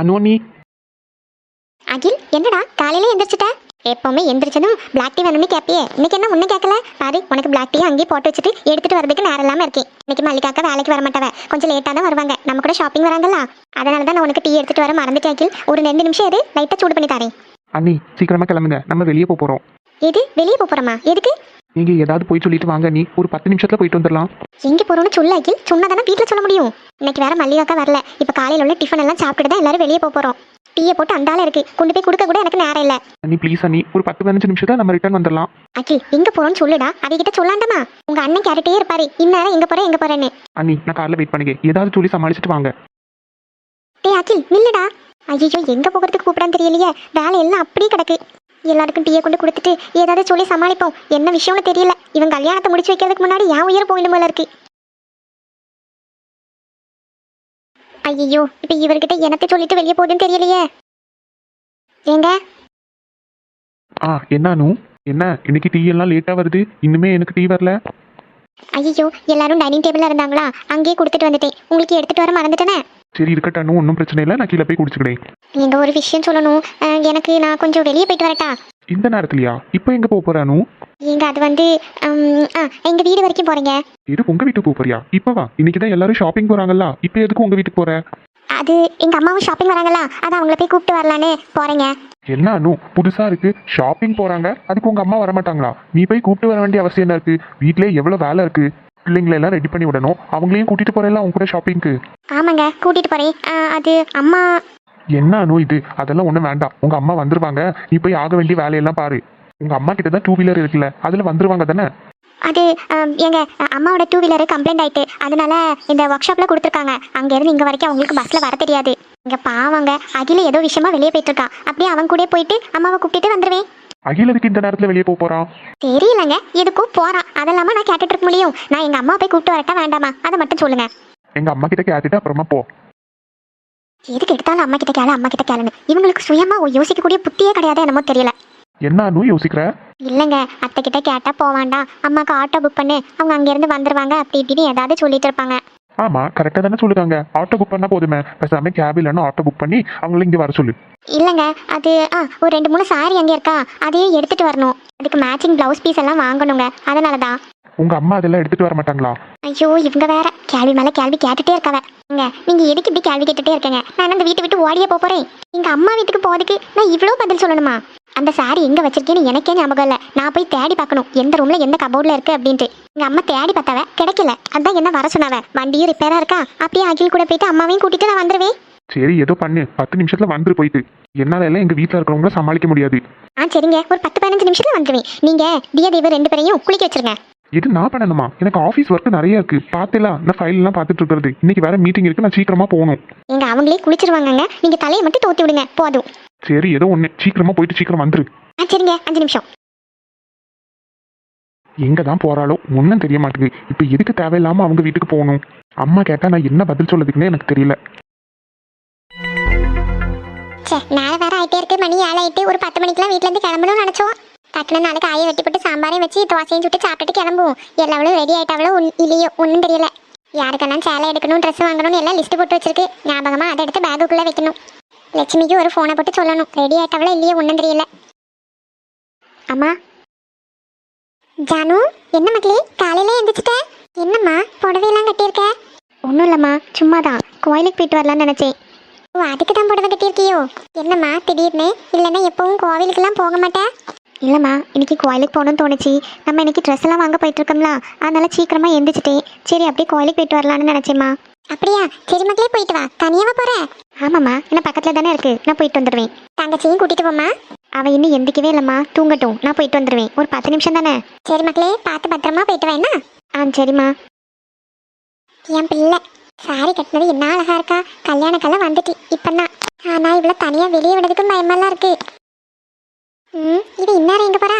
அனு நீ அகில் என்னடா? காலையில எந்திரிச்சிட்ட? எப்பவுமே எந்திரிச்சதும் பிளாக் டீ வேணும்னு கேப்பியே. இன்னைக்கு என்ன ஒண்ணு கேட்கல பாரு உனக்கு பிளாக் டீ அங்கேயே போட்டு வச்சுட்டு எடுத்துட்டு வரதுக்கு நேரம் இல்லாம இருக்கேன். இன்னைக்கு மல்லிகாக்கா வேலைக்கு வர மாட்டவ கொஞ்சம் லேட்டா தான் வருவாங்க. நம்ம கூட ஷாப்பிங் வராங்கல்ல. அதனால தான் நான் உனக்கு டீ எடுத்துட்டு வர மறந்துட்டேன் அகில். ஒரு ரெண்டு நிமிஷம் இரு. லைட்டா சூடு பண்ணி தரேன். அண்ணி சீக்கிரமா கிளம்புங்க. நம்ம வெளியே போக போறோம். எது? வெளியே போறோமா? எதுக்கு? நீங்க ஏதாவது போய் சொல்லிட்டு வாங்க நீ ஒரு பத்து நிமிஷத்துல போயிட்டு வந்துடலாம் எங்க போறோம்னு சொல்ல அகில். சொன்னாதானே வீட்டுல சொல்ல முடியும். இன்னைக்கு வேற மல்லிகாக்கா வரல. இப்ப காலையில உள்ள டிஃபன் எல்லாம் சாப்பிட்டுட்டு தான் எல்லாரும் வெளியே போக போறோம் டீயை போட்டு அந்தால இருக்கு. கொண்டு போய் கொடுக்க கூட எனக்கு நேரம் இல்ல. அண்ணி ப்ளீஸ் அண்ணி ஒரு பத்து பதினஞ்சு நிமிஷத்துல நம்ம ரிட்டர்ன் வந்துடலாம். அகில் எங்க போறோம்னு சொல்லுடா. அவகிட்ட சொல்லாண்டமா? உங்க அண்ணன் கேட்டுட்டே இருப்பாரு. இந்நேரம் எங்க போற எங்க போறேன்னு. அண்ணி நான் கார்ல வெயிட் பண்ணுங்க ஏதாவது சொல்லி சமாளிச்சுட்டு வாங்க. டேய் அகில் நில்லுடா. ஐயோ எங்க போகிறதுக்கு கூப்பிடான்னு தெரியலையே. வேலை எல்லாம் அப்படியே கிடக்கு. எல்லாருக்கும் டீயை கொண்டு கொடுத்துட்டு ஏதாவது சொல்லி சமாளிப்போம். என்ன விஷயம்னு தெரியல. இவன் கல்யாணத்தை முடிச்சு வைக்கிறதுக்கு முன்னாடி என் உயிர் போயிடும் போல இருக்கு. ஐயோ இப்ப இவர்கிட்ட எனக்கு சொல்லிட்டு வெளியே போகுதுன்னு தெரியலையே. ஏங்க? ஆ என்ன அனு? என்ன இன்னைக்கு டீ எல்லாம் லேட்டா வருது? இன்னுமே எனக்கு டீ வரல? ஐயோ எல்லாரும் டைனிங் டேபிள்ல இருந்தாங்களா? அங்கேயே கொடுத்துட்டு வந்துட்டேன். உங்களுக்கு எடுத்துட்டு வர மறந்துட்டேனே? சரி இருக்கட்டும் அனு ஒன்றும் பிரச்சனை இல்லை. நான் கீழே போய் குடிச்சுக்கிறேன். நீங்க ஒரு விஷயம் சொல்லணும். அஹ், எனக்கு நான் கொஞ்சம் வெளியே போயிட்டு வரட்டா? இந்த நேரத்துலயா? இப்போ எங்க போக போற அனு? நீங்க அது வந்து உம், ஆ எங்க வீடு வரைக்கும் போறீங்க. எது உங்க வீட்டுக்கு போக போறியா? இப்போ வா. இன்னைக்கு தான் எல்லாரும் ஷாப்பிங் போறாங்கல்ல. இப்போ எதுக்கு உங்க வீட்டுக்கு போற? அது எங்க அம்மாவும் ஷாப்பிங் வராங்களா அதான் அவங்கள போய் கூப்பிட்டு வரலான்னு போறேங்க. என்ன அனு? புதுசா இருக்கு. ஷாப்பிங் போறாங்க. அதுக்கு உங்க அம்மா வர மாட்டாங்களா நீ போய் கூப்பிட்டு வர வேண்டிய அவசியம் என்ன இருக்கு? வீட்லயே எவ்வளவு வேலை இருக்கு? பிள்ளைங்களை எல்லாம் ரெடி பண்ணி விடணும். அவங்களையும் கூட்டிட்டு போறேன்ல அவங்க கூட ஷாப்பிங்க்கு ஆமாங்க கூட்டிட்டு போறேன். அது அம்மா. என்ன அனு இது? அதெல்லாம் ஒண்ணும் வேண்டாம். உங்க அம்மா வந்துருவாங்க. நீ போய் ஆக வேண்டிய வேலையெல்லாம் பாரு. உங்க அம்மா கிட்ட தான் டூ வீலர் இருக்குல்ல அதுல வந்துருவாங்க தானே? அது எங்க அம்மாவோட டூ வீலர் கம்ப்ளைண்ட் ஆயிட்டு. அதனால இந்த ஒர்க் ஷாப்ல கொடுத்துருக்காங்க. அங்க இருந்து இங்க வரைக்கும் அவங்களுக்கு பஸ்ல வர தெரியாது. இங்க பாவங்க அகில ஏதோ விஷயமா வெளியே போயிட்டு இருக்கான் அப்படியே அவன் கூட போயிட்டு அம்மாவை கூப்பிட்டுட்டு வந்துருவேன். அகில் எதுக்கு இந்த நேரத்துல வெளியே போக போறான்? தெரியலங்க எதுக்கோ போறான். அதெல்லாம நான் கேட்டுட்டு இருக்க முடியும். நான் எங்க அம்மா போய் கூப்பிட்டு வரட்டா வேண்டாமா? அதை மட்டும் சொல்லுங்க. எங்க அம்மா கிட்ட கேட்டுட்டு அப்புறமா போ. எதுக்கு எடுத்தாலும் அம்மா கிட்ட கேளு அம்மா கிட்ட கேளுன்னு. இவங்களுக்கு சுயமா யோசிக்கக்கூடிய புத்தியே கிடையாது என்னமோ தெரியல. என்ன அனு யோசிக்கிற? இல்லைங்க அத்தை கிட்ட கேட்டா போவாண்டா அம்மாக்கு ஆட்டோ புக் பண்ணு. அவங்க அங்கேருந்து வந்துருவாங்க அப்படி இப்படின்னு ஏதாவது சொல்லிட்டு இருப்பாங்க. ஆமா கரெக்டா தானே சொல்லுறாங்க. ஆட்டோ புக் பண்ணா போதுமே. பேசாம கேப் இல்லைன்னா ஆட்டோ புக் பண்ணி அவங்கள இங்க வர சொல்லு. இல்லைங்க அது ஆ ஒரு ரெண்டு மூணு சாரி அங்கே இருக்கா? அதையும் எடுத்துட்டு வரணும். அதுக்கு மேட்சிங் ப்ளவுஸ் பீஸ் எல்லாம் வாங்கணுங்க. அதனால தான் உங்க அம்மா அதெல்லாம் எடுத்துட்டு வர மாட்டாங்களா? ஐயோ இவங்க வேற. கேள்வி மேல கேள்வி கேட்டுட்டே இருக்காவ. இங்க நீங்க எதுக்கு இப்படி கேள்வி கேட்டுட்டே இருக்கீங்க? நான் அந்த வீட்டை விட்டு ஓடியே போறேன்? எங்க அம்மா வீட்டுக்கு போறதுக்கு நான் இவ்வளோ பதில் சொல்லணுமா? அந்த சாரி எங்க வச்சிருக்கேன்னு எனக்கே ஞாபகம் இல்ல. நான் போய் தேடி பார்க்கணும். எந்த ரூம்ல எந்த கபோர்ட்ல இருக்கு அப்படின்ட்டு. எங்க அம்மா தேடி பார்த்தாவ கிடைக்கல. அதான் என்ன வர சொன்னாவ. வண்டியும் ரிப்பேரா இருக்கா? அப்படியே அகில் கூட போயிட்டு அம்மாவையும் கூட்டிட்டு நான் வந்துருவேன். சரி ஏதோ பண்ணு. பத்து நிமிஷத்துல வந்துரு போயிட்டு. என்னால எல்லாம் எங்க வீட்ல இருக்கிறவங்கள சமாளிக்க முடியாது. ஆ சரிங்க. ஒரு பத்து பதினஞ்சு நிமிஷத்துல வந்துருவேன். நீங்க தியா தேவர் ரெண்டு பேரையும் குளிக்க வச்சிருங்க. இது நான் பண்ணணுமா? எனக்கு ஆஃபீஸ் ஒர்க் நிறைய இருக்கு. பார்த்தேலாம் நான் ஃபைல் எல்லாம் பார்த்துட்டு இருக்கிறது. இன்னைக்கு வேற மீட்டிங் இருக்கு நான் சீக்கிரமா போகணும். எங்க அவங்களே குளிச்சிருவாங்கங்க. நீங்க தலையை மட்டும் தோத்தி விடுங்க போதும். சரி ஏதோ ஒண்ணு. சீக்கிரமா போயிட்டு சீக்கிரம் வந்துரு. ஆ சரிங்க. அஞ்சு நிமிஷம். எங்க தான் போறாளோ ஒன்றும் தெரிய மாட்டேங்குது. இப்போ எதுக்கு தேவையில்லாம அவங்க வீட்டுக்கு போகணும்? அம்மா கேட்டா நான் என்ன பதில் சொல்லதுக்குன்னே எனக்கு தெரியல. சே நேரம் வேற ஆயிட்டே இருக்கு. மணி ஏழு ஆயிட்டு ஒரு பத்து மணிக்கெல்லாம் வீட்ல இருந்து கிளம்பணும்னு நினைச்சோம். டக்குனு நாள் காயை வெட்டி போட்டு சாம்பாரையும் வச்சு தோசையும் சுட்டு சாப்பிட்டுட்டு கிளம்புவோம். எல்லாவளும் ரெடி ஆயிட்டாவளோ ஒன் இல்லையோ ஒன்றும் தெரியல. யாருக்கெல்லாம் சேலை எடுக்கணும் ட்ரெஸ் வாங்கணும்னு எல்லாம் லிஸ்ட் போட்டு வச்சிருக்கு. ஞாபகமாக அதை எடுத்து பேகுக்குள்ளே வைக்கணும். லட்சுமிக்கு ஒரு ஃபோனை போட்டு சொல்லணும். ரெடி ஆயிட்டாவளோ இல்லையோ ஒன்றும் தெரியல. அம்மா. ஜானு என்ன மக்களே காலையில எந்திரிச்சிட்ட? என்னம்மா புடவையெல்லாம் கட்டியிருக்க? ஒன்றும் இல்லைம்மா சும்மா தான் கோயிலுக்கு போயிட்டு வரலாம்னு நினச்சேன். ஓ அதுக்கு தான் புடவை கட்டியிருக்கியோ? என்னம்மா திடீர்னு? இல்லைன்னா எப்பவும் கோவிலுக்கெல்லாம் போக மாட்டேன் இல்லைம்மா இன்னைக்கு கோயிலுக்கு போகணும்னு தோணுச்சு. நம்ம இன்னைக்கு ட்ரெஸ் எல்லாம் வாங்க போயிட்டு இருக்கோம்ல. அதனால சீக்கிரமா எந்திரிச்சிட்டேன். சரி அப்படியே கோயிலுக்கு போயிட்டு வரலாம்னு நினைச்சேம்மா. அப்படியா? சரி மக்களே போயிட்டு வா. தனியாவா போற? ஆமாம்மா என்ன பக்கத்துல தானே இருக்கு. நான் போயிட்டு வந்துடுவேன் தங்கச்சியும் கூட்டிட்டு போமா அவ இன்னும் எந்திக்கவே இல்லைம்மா. தூங்கட்டும். நான் போயிட்டு வந்துடுவேன் ஒரு பத்து நிமிஷம் தானே? சரி மக்களே பார்த்து பத்திரமா போயிட்டு வேணா ஆ சரிம்மா. என் பிள்ளை சாரி கட்டினது என்ன அழகா இருக்கா? கல்யாணக்கெல்லாம் வந்துட்டு இப்பதான் ஆனா இவ்வளோ தனியா வெளியே விடுறதுக்கும் பயமெல்லாம் இருக்கு. ம் இது இன்னாரம் எங்க போறா?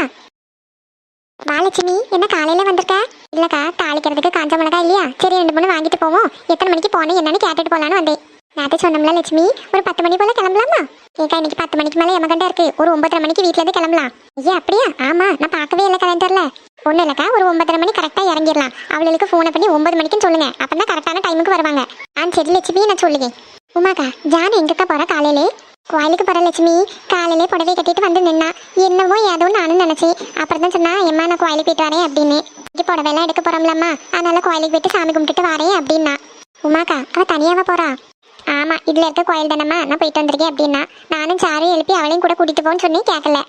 வாலட்சுமி என்ன காலையில வந்திருக்க? இல்லக்கா தாளிக்கிறதுக்கு காஞ்ச மிளகா இல்லையா? சரி ரெண்டு மூணு வாங்கிட்டு போவோம். எத்தனை மணிக்கு போனேன் என்னன்னு கேட்டுட்டு போலான்னு வந்தேன். நேற்று சொன்னோம்ல லட்சுமி ஒரு பத்து மணி போல கிளம்பலாமா? ஏக்கா இன்னைக்கு பத்து மணிக்கு மேலே எமகண்டா இருக்கு. ஒரு ஒன்பதரை மணிக்கு வீட்டுல இருந்து கிளம்பலாம். ஏன் அப்படியா? ஆமா நான் பார்க்கவே இல்லை கலண்டர்ல ஒன்றும் இல்லக்கா ஒரு ஒன்பதரை மணி கரெக்டாக இறங்கிடலாம். அவளுக்கு ஃபோனை பண்ணி ஒன்பது மணிக்குன்னு சொல்லுங்க. அப்பதான் கரெக்டான டைமுக்கு வருவாங்க. ஆ சரி லட்சுமி நான் சொல்லுங்க உமாக்கா ஜான் எங்கக்கா போற காலையிலே? கோயிலுக்கு போகிற லட்சுமி காலையிலே புடவை கட்டிட்டு வந்து நின்னா. என்னவோ ஏதோ நானும் நினைச்சேன். அப்புறம் தான் சொன்னா எம்மா நான் கோயிலுக்கு போயிட்டு வரேன் அப்படின்னு. இங்கே புடவைலாம் எடுக்க போறோம்லம்மா. அதனால கோயிலுக்கு போயிட்டு சாமி கும்பிட்டுட்டு வரேன் அப்படின்னா. உமாக்கா அவ தனியாக போறா? ஆமா இதுல இருக்க கோயில் தானம்மா. நான் போயிட்டு வந்திருக்கேன் அப்படின்னா. நானும் சாரையும் எழுப்பி அவளையும் கூட கூட்டிட்டு போன்னு சொல்லி கேட்கல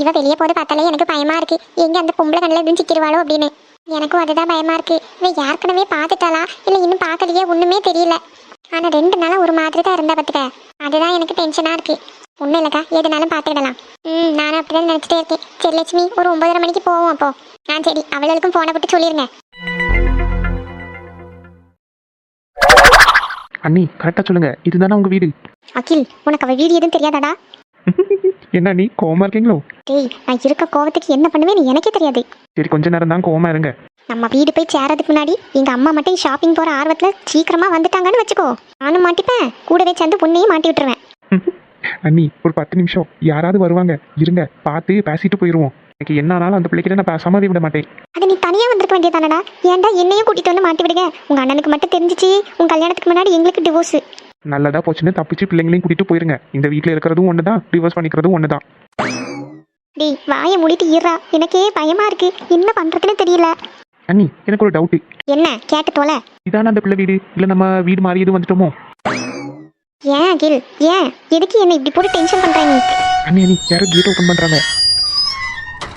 இவ வெளியே போது பார்த்தாலே எனக்கு பயமா இருக்கு. எங்க அந்த பொம்பளை கண்ணில் எதுவும் சிக்கிருவாளோ அப்படின்னு. எனக்கும் அதுதான் பயமா இருக்கு. இவ ஏற்கனவே பார்த்துட்டாளா? இல்ல இன்னும் பார்க்கலையே ஒண்ணுமே தெரியல. ஆனா ரெண்டு நாளா ஒரு மாதிரி தான் இருந்தா பார்த்துக்க அதுதான் எனக்கு டென்ஷனா இருக்கு. ஒன்றும் இல்லைக்கா எதுனாலும் பார்த்துக்கிடலாம் ம் நானும் அப்படிதான் நினச்சிட்டே இருக்கேன். சரி லட்சுமி ஒரு ஒன்பதரை மணிக்கு போவோம் அப்போ. ஆ சரி அவளுக்கும் ஃபோனை போட்டு சொல்லிருங்க. அண்ணி கரெக்டாக சொல்லுங்க. இதுதானே உங்க வீடு? அகில் உனக்கு அவ வீடு எதுவும் தெரியாதாடா? என்ன நீ கோவமா இருக்கீங்களோ? டேய் நான் இருக்க கோவத்துக்கு என்ன பண்ணுவேன்னு எனக்கே தெரியாது. சரி கொஞ்ச நேரம் தான் கோவமா இருங்க. நம்ம வீடு போய் சேரதுக்கு முன்னாடி எங்க அம்மா மட்டும் ஷாப்பிங் போற ஆர்வத்துல சீக்கிரமா வந்துட்டாங்கன்னு வச்சுக்கோ. நானும் மாட்டிப்பேன். கூடவே சேர்ந்து பொண்ணையும் மாட்டி விட்டுருவேன். அண்ணி ஒரு பத்து நிமிஷம். யாராவது வருவாங்க. இருங்க. பார்த்து பேசிட்டு போயிடுவோம் எனக்கு என்ன ஆனாலும் அந்த பிள்ளைகிட்ட நான் பேசாமவே விட மாட்டேன். அது நீ தனியா வந்திருக்க வேண்டியதானடா? ஏன்டா என்னையும் கூட்டிட்டு வந்து மாட்டி விடுங்க? உங்க அண்ணனுக்கு மட்டும் தெரிஞ்சிச்சு. உங்க கல்யாணத்துக்கு முன்னாடி எங்களுக்கு டிவோர்ஸ் நல்லதா போச்சுன்னு தப்பிச்சு பிள்ளைங்களையும் கூட்டிட்டு போயிருங்க. இந்த வீட்டில் இருக்கிறதும் ஒன்று தான் டிவோர்ஸ் பண்ணிக்கிறதும் ஒன்று தான் டேய் வாயை மூடிட்டு ஈரா எனக்கே பயமா இருக்கு. என்ன பண்றதுன்னு தெரியல. அண்ணி எனக்கு ஒரு டவுட்டு என்ன? கேட்டு தொலை இதான அந்த பிள்ளை வீடு? இல்லை நம்ம வீடு மாறி எதுவும் வந்துட்டோமோ? ஏன் அகில் ஏன்? எதுக்கு என்ன இப்படி போட்டு டென்ஷன் பண்ற நீ? அண்ணி அண்ணி யாரும் கேட் ஓப்பன் பண்ணுறாங்க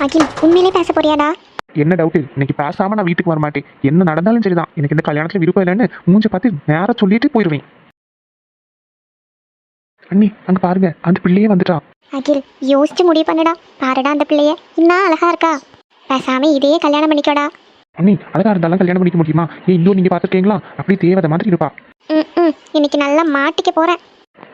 அகில் உண்மையிலே பேச போறியாடா? என்ன டவுட்டு இன்னைக்கு பேசாம நான் வீட்டுக்கு வர மாட்டேன் என்ன நடந்தாலும் சரிதான். எனக்கு இந்த கல்யாணத்துல விருப்பம் இல்லைன்னு மூஞ்ச பார்த்து நேரா சொல்லிட்டு போயிடுவேன் அண்ணி அங்க பாருங்க. அந்த பிள்ளையே வந்துட்டா. அகில் யோசிச்சு முடிவு பண்ணுடா. பாருடா அந்த பிள்ளைய. இன்னும் அழகா இருக்கா? பேசாம இதையே கல்யாணம் பண்ணிக்கோடா. அண்ணி அழகா இருந்தாலும் கல்யாணம் பண்ணிக்க முடியுமா? ஏன் இன்னும் நீங்க பாத்துருக்கீங்களா அப்படி தேவதை மாதிரி இருப்பா. ம் இன்னைக்கு நல்லா மாட்டிக்க போறேன்.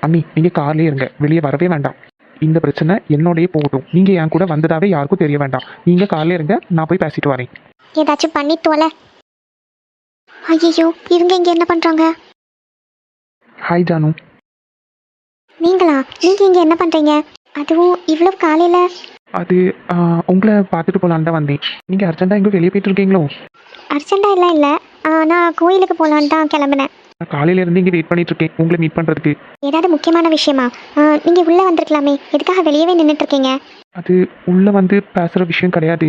அண்ணி நீங்க கார்லயே இருங்க. வெளியே வரவே வேண்டாம். இந்த பிரச்சனை என்னோடயே போகட்டும். நீங்க என் கூட வந்ததாவே யாருக்கும் தெரிய வேண்டாம். நீங்க கார்லயே இருங்க நான் போய் பேசிட்டு வரேன். ஏதாச்சும் பண்ணிட்டு வரல ஐயோ இவங்க இங்க என்ன பண்றாங்க? ஹாய் ஜானு. நீங்களா? நீங்க இங்க என்ன பண்றீங்க? அதுவும் இவ்வளவு காலையில. அது உங்களை பார்த்துட்டு போலான்னு தான் வந்தேன். நீங்க அர்ஜென்ட்டா எங்கேயும் வெளியே போயிட்டு இருக்கீங்களோ அர்ஜென்டா எல்லாம் இல்ல. ஆ, நான் கோயிலுக்கு போலான்னு தான் கிளம்புனேன். நான் காலையில இருந்து இங்கே வெயிட் பண்ணிட்டு இருக்கேன் உங்களை மீட் பண்றதுக்கு. ஏதாவது முக்கியமான விஷயமா? நீங்க உள்ள வந்திருக்கலாமே. எதுக்காக வெளியவே நின்றுட்டு இருக்கீங்க அது உள்ள வந்து பேசுற விஷயம் கிடையாது.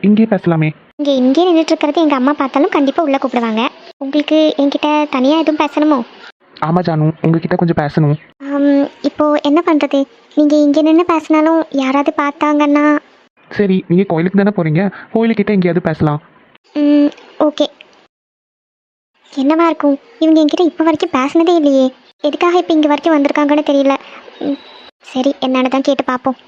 இங்கேயே பேசலாமே. இங்க இங்கே நின்றுட்டு இருக்கிறது எங்க அம்மா பார்த்தாலும் கண்டிப்பா உள்ள கூப்பிடுவாங்க. உங்களுக்கு என்கிட்ட தனியா எதுவும் பேசணுமோ? ஆமா ஜானு. உங்ககிட்ட கொஞ்சம் பேசணும். ஆம், இப்போ என்ன பண்றது? நீங்க இங்க நின்று பேசினாலும் யாராவது பார்த்தாங்கன்னா. சரி நீங்க கோயிலுக்கு தானே போறீங்க? கோயிலுக்கிட்ட எங்கேயாவது பேசலாம். ம், ஓகே. என்னவா இருக்கும்? இவங்க என்கிட்ட இப்போ வரைக்கும் பேசினதே இல்லையே. எதுக்காக இப்போ இங்கே வரைக்கும் வந்திருக்காங்கன்னு தெரியல. ம், சரி என்னன்னு தான் கேட்டு பார்ப்போம்.